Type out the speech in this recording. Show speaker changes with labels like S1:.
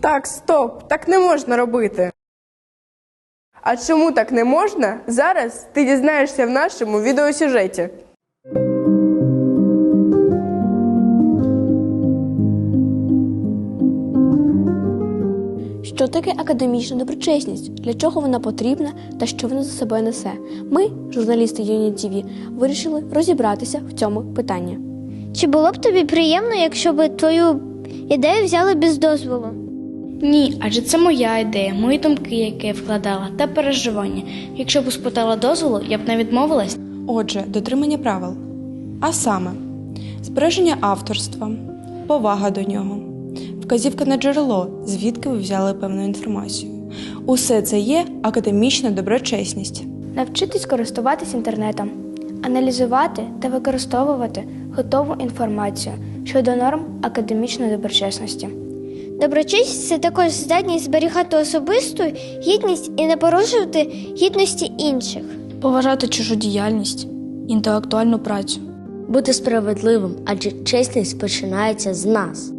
S1: Так, стоп, так не можна робити. А чому так не можна? Зараз ти дізнаєшся в нашому відеосюжеті.
S2: Що таке академічна доброчесність? Для чого вона потрібна та що вона за собою несе? Ми, журналісти Юні ТВ, вирішили розібратися в цьому питанні.
S3: Чи було б тобі приємно, якщо б твою ідею взяли без дозволу?
S4: Ні, адже це моя ідея, мої думки, які я вкладала, та переживання. Якщо б спитала дозволу, я б не відмовилась.
S5: Отже, дотримання правил. А саме, збереження авторства, повага до нього, вказівка на джерело, звідки ви взяли певну інформацію. Усе це є академічна доброчесність.
S2: Навчитись користуватись інтернетом, аналізувати та використовувати готову інформацію щодо норм академічної доброчесності.
S3: Доброчесність це також здатність зберігати особисту гідність і не порушувати гідності інших.
S4: Поважати чужу діяльність, інтелектуальну працю.
S6: Бути справедливим, адже чесність починається з нас.